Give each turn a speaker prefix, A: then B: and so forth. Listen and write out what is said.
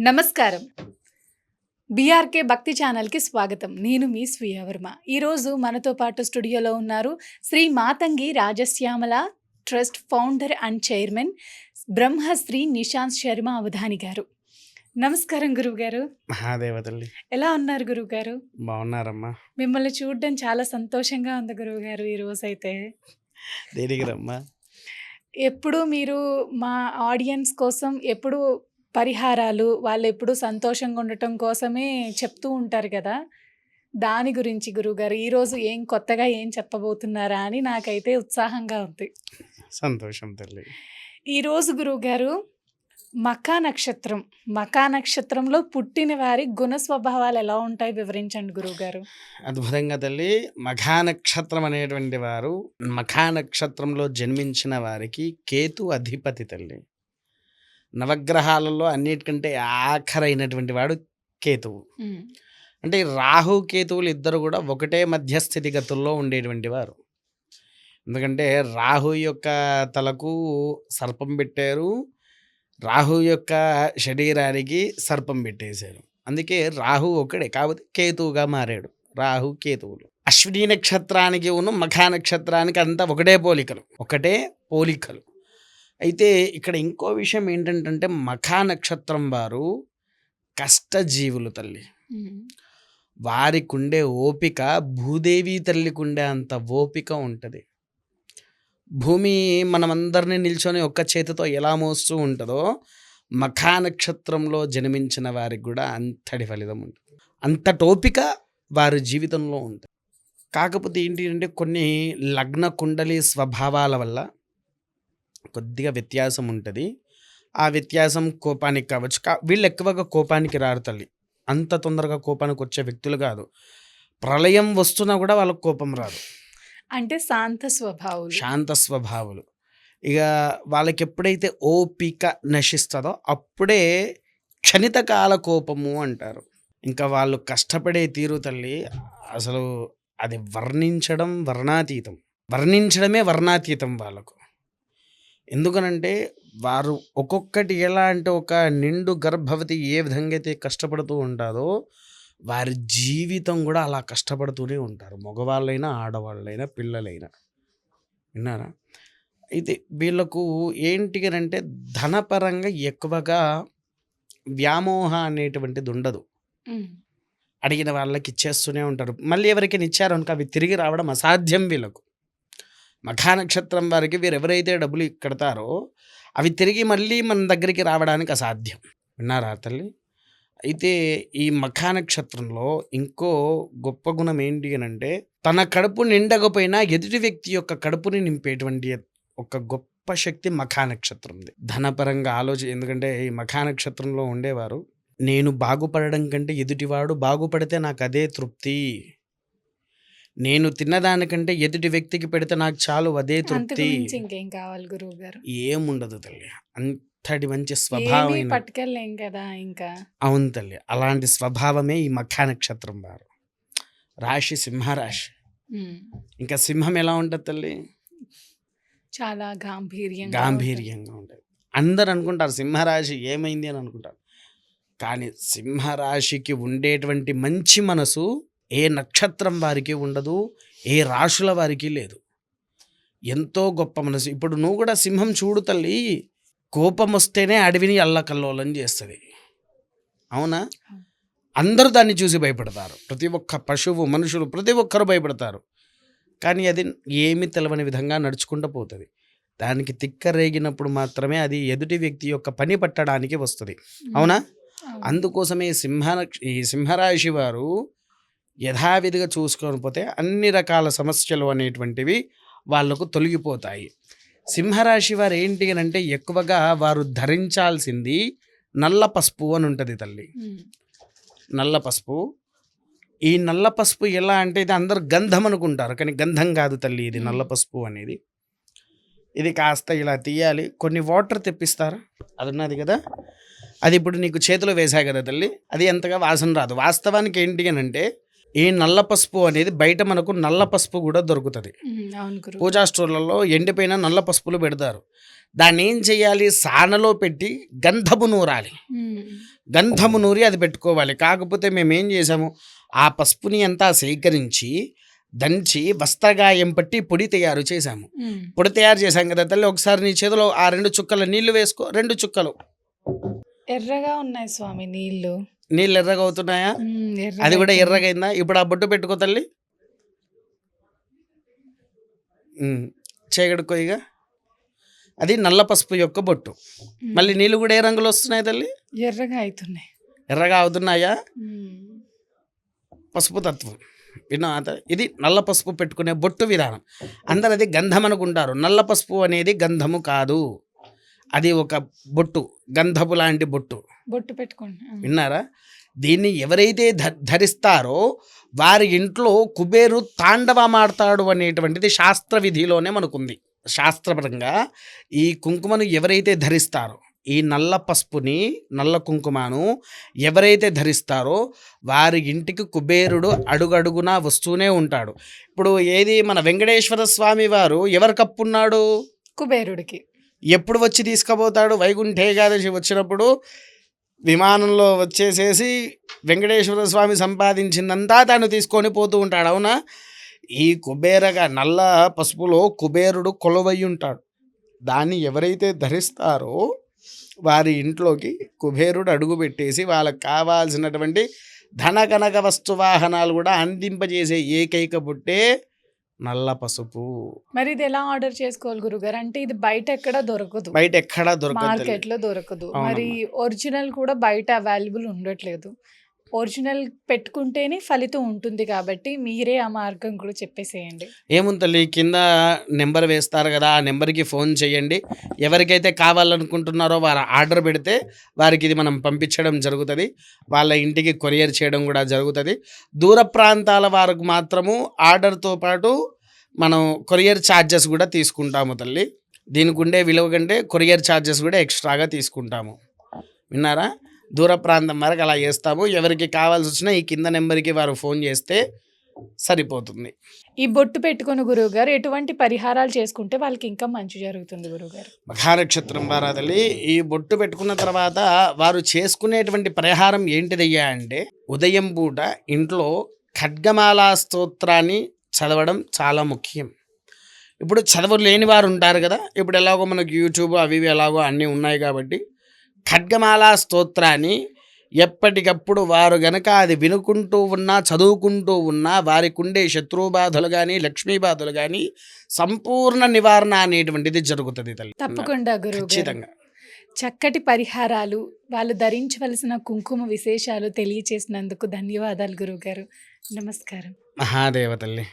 A: నమస్కారం. బీఆర్కే భక్తి ఛానల్కి స్వాగతం. నేను మీ స్వీయవర్మ ఈరోజు మనతో పాటు స్టూడియోలో ఉన్నారు Shri Matangi Rajashyamala trust founder and chairman Brahmashri Nishant Sharma Avadhani garu. నమస్కారం గురువుగారు.
B: మహాదేవ తల్లి.
A: ఎలా ఉన్నారు గురువుగారు?
B: బాగున్నారమ్మా.
A: మిమ్మల్ని చూడడం చాలా సంతోషంగా ఉంది గురువుగారు ఈ రోజైతే.
B: దేనికి రమ్మా?
A: ఎప్పుడు మీరు మా ఆడియన్స్ కోసం ఎప్పుడు పరిహారాలు వాళ్ళు ఎప్పుడు సంతోషంగా ఉండటం కోసమే చెప్తూ ఉంటారు కదా. దాని గురించి గురువుగారు ఈరోజు ఏం కొత్తగా ఏం చెప్పబోతున్నారా అని నాకైతే ఉత్సాహంగా ఉంది.
B: సంతోషం తల్లి.
A: ఈరోజు గురువుగారు మకా నక్షత్రం మకా నక్షత్రంలో పుట్టిన వారి గుణ స్వభావాలు ఎలా ఉంటాయి వివరించండి గురువుగారు.
B: అద్భుతంగా తల్లి మఖా నక్షత్రం అనేటువంటి వారు మఖా నక్షత్రంలో జన్మించిన వారికి కేతు అధిపతి తల్లి. నవగ్రహాలలో అన్నిటికంటే ఆఖరైనటువంటి వాడు కేతువు. అంటే రాహు కేతువులు ఇద్దరు కూడా ఒకటే మధ్యస్థితి గతుల్లో ఉండేటువంటి వారు. ఎందుకంటే రాహు యొక్క తలకు సర్పం పెట్టారు రాహు యొక్క శరీరానికి సర్పం పెట్టేశారు. అందుకే రాహు ఒకడే కాకపోతే కేతువుగా మారాడు. రాహు కేతువులు. అశ్విని నక్షత్రానికి ఉన్న మఖా నక్షత్రానికి అంతా ఒకటే పోలికలు. ఒకటే పోలికలు. అయితే ఇక్కడ ఇంకో విషయం ఏంటంటే మఖా నక్షత్రం వారు కష్టజీవులు తల్లి.
A: ఉమ్,
B: వారికి ఉండే ఓపిక భూదేవి తల్లికి ఉండే అంత ఓపిక ఉంటుంది. భూమి మనమందరినీ నిల్చొని ఒక్క చేతితో ఎలా మోస్తూ ఉంటుందో మఖా నక్షత్రంలో జన్మించిన వారికి కూడా అంతటి ఫలితం ఉంటుంది. అంతటి ఓపిక వారి జీవితంలో ఉంటుంది. కాకపోతే ఏంటి అంటే కొన్ని లగ్న కుండలి స్వభావాల వల్ల కొద్దిగా వ్యత్యాసం ఉంటుంది. ఆ వ్యత్యాసం కోపానికి కావచ్చు. కా వీళ్ళు ఎక్కువగా కోపానికి రారు తల్లి. అంత తొందరగా కోపానికి వచ్చే వ్యక్తులు కాదు. ప్రళయం వస్తున్నా కూడా వాళ్ళకి కోపం రాదు.
A: అంటే శాంత స్వభావులు.
B: శాంత స్వభావులు. ఇక వాళ్ళకి ఎప్పుడైతే ఓపిక నశిస్తుందో అప్పుడే క్షణితకాల కోపము అంటారు. ఇంకా వాళ్ళు కష్టపడే తీరు తల్లి అసలు అది వర్ణించడం వర్ణాతీతం. వర్ణించడమే వర్ణాతీతం వాళ్ళకు. ఎందుకనంటే వారు ఒక్కొక్కటి ఎలా అంటే ఒక నిండు గర్భవతి ఏ విధంగా అయితే కష్టపడుతూ ఉంటుందో వారి జీవితం కూడా అలా కష్టపడుతూనే ఉంటారు. మగవాళ్ళైనా ఆడవాళ్ళైనా పిల్లలైనా. విన్నారా? అయితే వీళ్ళకు ఏంటి అని అంటే ధనపరంగా ఎక్కువగా వ్యామోహ అనేటువంటిది ఉండదు. అడిగిన వాళ్ళకి ఇచ్చేస్తూనే ఉంటారు. మళ్ళీ ఎవరికైనా ఇచ్చారు అనుకో అవి తిరిగి రావడం అసాధ్యం వీళ్ళకు. మఖా నక్షత్రం వారికి వీరు ఎవరైతే డబ్బులు కడతారో అవి తిరిగి మళ్ళీ మన దగ్గరికి రావడానికి అసాధ్యం. విన్నారా తల్లి? అయితే ఈ మఖానక్షత్రంలో ఇంకో గొప్ప గుణం ఏంటి అని అంటే తన కడుపు నిండకపోయినా ఎదుటి వ్యక్తి యొక్క కడుపుని నింపేటువంటి ఒక గొప్ప శక్తి మఖానక్షత్రంది. ధనపరంగా ఆలోచన ఎందుకంటే ఈ మఖానక్షత్రంలో ఉండేవారు. నేను బాగుపడడం కంటే ఎదుటివాడు బాగుపడితే నాకు అదే తృప్తి. నేను తిన్నదానికంటే ఎదుటి వ్యక్తికి పెడితే నాకు చాలు అదే తృప్తి.
A: ఇంకేం కావాలి గురువు గారు?
B: ఏముండదు తల్లి. అంతటి మంచి స్వభావం
A: పట్టుకెళ్ళలేం కదా ఇంకా.
B: అవును తల్లి. అలాంటి స్వభావమే ఈ మఖా నక్షత్రం వారు. రాశి సింహరాశి. ఇంకా సింహం ఎలా ఉంటుంది తల్లి?
A: చాలా గాంభీర్యంగా
B: గాంభీర్యంగా ఉంటుంది. అందరు అనుకుంటారు సింహరాశి ఏమైంది అని అనుకుంటారు. కానీ సింహరాశికి ఉండేటువంటి మంచి మనసు ఏ నక్షత్రం వారికి ఉండదు ఏ రాశుల వారికి లేదు. ఎంతో గొప్ప మనసు. ఇప్పుడు నువ్వు కూడా సింహం చూడు తల్లి కోపం వస్తేనే అడవిని అల్లకల్లోలం చేస్తుంది. అవునా? అందరూ దాన్ని చూసి భయపడతారు. ప్రతి ఒక్క పశువు మనుషులు ప్రతి ఒక్కరు భయపడతారు. కానీ అది ఏమి తెలవని విధంగా నడుచుకుంటూ పోతుంది. దానికి తిక్క రేగినప్పుడు మాత్రమే అది ఎదుటి వ్యక్తి యొక్క పని పట్టడానికి వస్తుంది. అవును. అందుకోసమే సింహ ఈ సింహరాశి వారు యథావిధిగా చూసుకొని పోతే అన్ని రకాల సమస్యలు అనేటువంటివి వాళ్ళకు తొలగిపోతాయి. సింహరాశి వారు ఏంటి అని అంటే ఎక్కువగా వారు ధరించాల్సింది నల్ల పసుపు అని ఉంటుంది తల్లి. నల్ల పసుపు. ఈ నల్ల పసుపు ఎలా అంటే ఇది అందరు గంధం అనుకుంటారు కానీ గంధం కాదు తల్లి ఇది నల్ల పసుపు అనేది. ఇది కాస్త ఇలా తీయాలి. కొన్ని వాటర్ తెప్పిస్తారా? అది ఉన్నది కదా. అది ఇప్పుడు నీకు చేతిలో వేసా కదా తల్లి. అది ఎంతగా వాసన రాదు. వాస్తవానికి ఏంటి అని అంటే ఈ నల్ల పసుపు అనేది బయట మనకు నల్ల పసుపు కూడా దొరుకుతుంది. పూజా స్టోర్లలో ఎండిపోయిన నల్ల పసుపులు పెడతారు. దాన్ని ఏం చేయాలి? సానలో పెట్టి గంధపు నూరాలి. గంధము నూరి అది పెట్టుకోవాలి. కాకపోతే మేము ఏం చేసాము ఆ పసుపుని అంతా సేకరించి దంచి వస్త్రగాయం పట్టి పొడి తయారు చేశాము. పొడి తయారు చేశాం కదా తల్లి ఒకసారి నీ చేతిలో ఆ రెండు చుక్కల నీళ్ళు వేసుకో రెండు చుక్కలు.
A: ఎర్రగా ఉన్నాయి స్వామి నీళ్ళు
B: నీళ్ళు ఎర్రగా అవుతున్నాయా? అది కూడా. ఎర్రగైందా? ఇప్పుడు ఆ బొట్టు పెట్టుకో తల్లి. చేయగడుకో ఇక అది నల్ల పసుపు యొక్క బొట్టు. మళ్ళీ నీళ్ళు కూడా ఏ రంగులు వస్తున్నాయి తల్లి?
A: ఎర్రగా అవుతున్నాయి.
B: ఎర్రగా అవుతున్నాయా. పసుపు తత్వం. విన్నా ఇది నల్ల పసుపు పెట్టుకునే బొట్టు విధానం. అందరు అది గంధం అనుకుంటారు. నల్ల పసుపు అనేది గంధము కాదు. అది ఒక బొట్టు. గంధపు లాంటి బొట్టు.
A: బొట్టు పెట్టుకోండి.
B: విన్నారా? దీన్ని ఎవరైతే ధ- ధరిస్తారో వారి ఇంట్లో కుబేరు తాండవమాడతాడు అనేటువంటిది శాస్త్ర విధిలోనే మనకుంది. శాస్త్రపరంగా ఈ కుంకుమను ఎవరైతే ధరిస్తారో ఈ నల్ల పసుపుని నల్ల కుంకుమను ఎవరైతే ధరిస్తారో వారి ఇంటికి కుబేరుడు అడుగడుగునా వస్తూనే ఉంటాడు. ఇప్పుడు ఏది మన వెంకటేశ్వర స్వామి వారు ఎవరు కప్పున్నాడు?
A: కుబేరుడికి.
B: ఎప్పుడు వచ్చి తీసుకుపోతాడు? వైకుంఠ ఏకాదశి వచ్చినప్పుడు విమానంలో వచ్చేసేసి వెంకటేశ్వర స్వామి సంపాదించిందంతా తాను తీసుకొని పోతూ ఉంటాడు. అవునా? ఈ కుబేరగా నల్ల పసుపులో కుబేరుడు కొలువై ఉంటాడు దాన్ని ఎవరైతే ధరిస్తారో వారి ఇంట్లోకి కుబేరుడు అడుగు పెట్టేసి వాళ్ళకి కావాల్సినటువంటి ధన కనక వస్తు వాహనాలు కూడా అందింపజేసే ఏకైక బుట్టే నల్ల పసుపు.
A: మరి ఇది ఎలా ఆర్డర్ చేసుకోవాలి గురుగారు? అంటే ఇది బయట ఎక్కడ దొరకదు.
B: బయట ఎక్కడా దొరకదు
A: మార్కెట్లో దొరకదు. మరి ఒరిజినల్ కూడా బయట అవైలబుల్ ఉండట్లేదు. ఒరిజినల్ పెట్టుకుంటేనే ఫలితం ఉంటుంది కాబట్టి మీరే ఆ మార్గం కూడా చెప్పేసేయండి.
B: ఏముంది తల్లి కింద నెంబర్ వేస్తారు కదా ఆ నెంబర్కి ఫోన్ చేయండి. ఎవరికైతే కావాలనుకుంటున్నారో వారు ఆర్డర్ పెడితే వారికి ఇది మనం పంపించడం జరుగుతుంది. వాళ్ళ ఇంటికి కొరియర్ చేయడం కూడా జరుగుతుంది. దూర ప్రాంతాల వారికి మాత్రము ఆర్డర్తో పాటు మనం కొరియర్ ఛార్జెస్ కూడా తీసుకుంటాము తల్లి. దీనికి ఉండే విలువ కంటే కొరియర్ ఛార్జెస్ కూడా ఎక్స్ట్రాగా తీసుకుంటాము. విన్నారా? దూర ప్రాంతం వరకు అలా చేస్తాము. ఎవరికి కావాల్సి వచ్చినా ఈ కింద నెంబర్కి వారు ఫోన్ చేస్తే సరిపోతుంది.
A: ఈ బొట్టు పెట్టుకుని గురువు గారు ఎటువంటి పరిహారాలు చేసుకుంటే వాళ్ళకి ఇంకా మంచి జరుగుతుంది గురువు గారు
B: మఖానక్షత్రం వారాదలి ఈ బొట్టు పెట్టుకున్న తర్వాత వారు చేసుకునేటువంటి పరిహారం ఏంటిదయ్యా అంటే ఉదయం పూట ఇంట్లో ఖడ్గమాలా స్తోత్రాన్ని చదవడం చాలా ముఖ్యం. ఇప్పుడు చదవలేని వారు ఉంటారు కదా ఇప్పుడు ఎలాగో మనకు యూట్యూబ్ అవి ఇవి ఎలాగో అన్నీ ఉన్నాయి కాబట్టి ఖడ్గమాలా స్తోత్రాన్ని ఎప్పటికప్పుడు వారు గనక అది వినుకుంటూ ఉన్నా చదువుకుంటూ ఉన్నా వారికి ఉండే శత్రు బాధలు కానీ లక్ష్మీ బాధలు కానీ సంపూర్ణ నివారణ అనేటువంటిది జరుగుతుంది తల్లి.
A: తప్పకుండా
B: ఖచ్చితంగా.
A: చక్కటి పరిహారాలు వాళ్ళు ధరించవలసిన కుంకుమ విశేషాలు తెలియచేసినందుకు ధన్యవాదాలు గురువు గారు నమస్కారం.
B: మహాదేవ తల్లి.